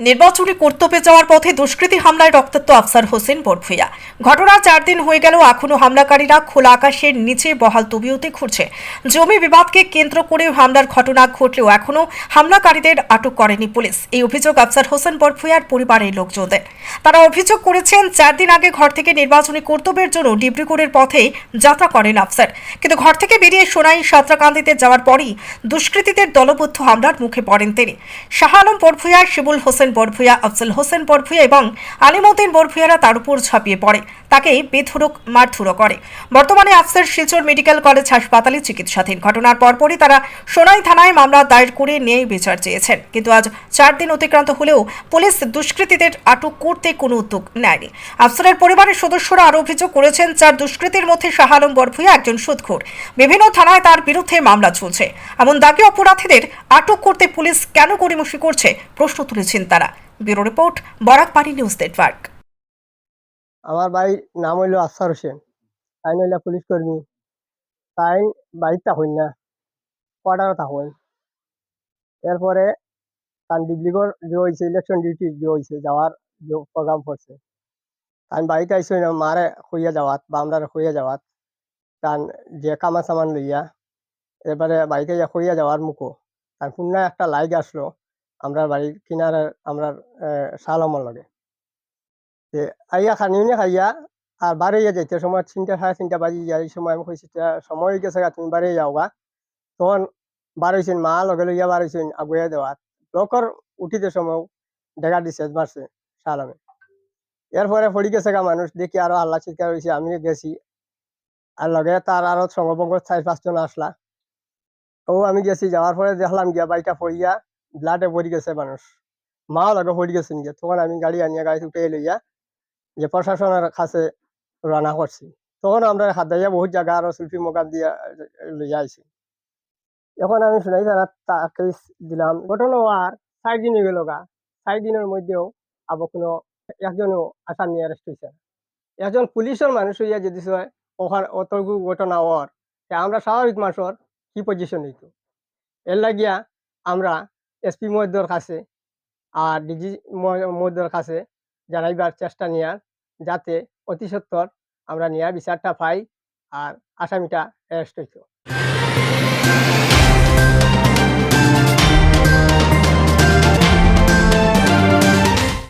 নির্বাচনী কর্তব্যে যাওয়ার পথে দুষ্কৃতী হামলায় রক্তাক্ত আফসার হোসেন বরভুইয়া। ঘটনা চার দিন হয়ে গেল এখনও হামলাকারীরা খোলা আকাশের নিচে বহাল তবিয়তে ঘুরছে। জমি বিবাদকে কেন্দ্র করে হামলার ঘটনা ঘটলেও এখনও হামলাকারীদের আটক করেনি পুলিশ। এই অভিযোগ আফসার হোসেন বরভুইয়ার পরিবারের লোকজনদের। তারা অভিযোগ করেছেন, চার দিন আগে ঘর থেকে নির্বাচনী কর্তব্যের জন্য ডিব্রুগড়ের পথে যাত্রা করেন আফসার। কিন্তু ঘর থেকে বেরিয়ে সোনাই সাঁতরাকান্দিতে যাওয়ার পরই দুষ্কৃতীদের দলবদ্ধ হামলার মুখে পড়েন তিনি। শাহ আলম বরভুইয়া, শিবুল হোসেন বরভুইয়া আফজল হোসেন বরভুইয়া এবং আলিমউদ্দিন বরভুইয়ারা তার উপর ঝাঁপিয়ে পড়ে। তাকে বেধুরক মারধুরো করে। বর্তমানে আফসার শিলচর মেডিকেল কলেজ হাসপাতালে চিকিৎসাধীন। ঘটনার পরপরই তারা সোনাই থানায় মামলা দায়ের করে ন্যায় বিচার চেয়েছেন। কিন্তু আজ চার দিন অতিক্রান্ত হলেও পুলিশ দুষ্কৃতীদের আটক করতে কোনো উদ্যোগ নেয়নি। আফসারের পরিবারের সদস্যরা আরও অভিযোগ করেছেন, চার দুষ্কৃতীর মধ্যে শাহ আলম বরভুইয়া একজন সুদখোর বিভিন্ন থানায় তার বিরুদ্ধে মামলা চলছে। এমন দাগি অপরাধীদের আটক করতে পুলিশ কেন গড়িমসি করছে, প্রশ্ন তুলেছেন তারা ব্যুরো রিপোর্ট বরাকপাড়ি নিউজ নেটওয়ার্ক। আমার বাড়ির নাম হইল আফসার হোসেন। তাই নইলে পুলিশ কর্মী। তাই বাড়ির থাকুন না কোয়ার্টারও থাকুন এরপরে তার ডিব্লিগড় যে হয়েছে ইলেকশন ডিউটি যে হয়েছে যাওয়ার যে প্রোগ্রাম করছে। তাই বাড়িতে আইসি না, মারে খুইয়া যাওয়াত বা আমরা খুইয়া যাওয়াত। তান যে কামা সামান লইয়া এবারে বাড়িতে যা খুইয়া যাওয়ার মুখো। তার পুনঃ একটা লাইক আসলো আমরা বাড়ির কিনারে আমরা সালমর লগে। যে আইয়া খানিউনি খাইয়া আর বাড়ি যাইতে সময় তিনটা, সাড়ে তিনটা বাজি যায়, এই সময় আমি কইছি, "তা সময় গেছে তুমি বাড়ি যাও গা তখন বার হইছেন মা, লগে লইয়া বার হইছেন আগুয়া দেওয়া। লোকর উঠিতে সময় দেখা দিছে, মারছে সালামে এরপরে পড়ি গেছে গা মানুষ, দেখি আরও আল্লাহ চিৎকার হয়েছে আমি গেছি। আর লগে তার আরও সঙ্গভঙ্গ চার পাঁচজন আসলা। ও আমি গেছি, যাওয়ার পরে দেখলাম গিয়া বাড়িটা পড়িয়া ব্লাডে পড়ি গেছে মানুষ মা লগে পড়ি গেছেন গিয়া তখন আমি গাড়ি আনিয়া গাড়ি উঠে লইয়া যে প্রশাসনের কাছে রানা করছি তখন আমরা হাত দাইয়া বহুত জায়গা আরও শিল্পী মোকাম দিয়া লইয়া আইছি এখন আমি শুনাই তারা তাকে দিলাম ঘটনা আর চার দিন হয়ে গেল গা চার দিনের মধ্যেও আবার কোনো একজনও আসামি অ্যারেস্ট হয়েছে। একজন পুলিশের মানুষ হইয়া যদি ওখানে অতগু ঘটনা ওর আমরা স্বাভাবিক মানুষের কি পজিশন হইত এর লাগিয়া আমরা এসপি মহোদয়ের কাছে আর ডিজি মহোদয়ের কাছে জানাইবার চেষ্টা নেওয়ার যাতে অতি সত্বর আমরা নেওয়ার বিচারটা পাই আর আসামিটা অ্যারেস্ট হইতো।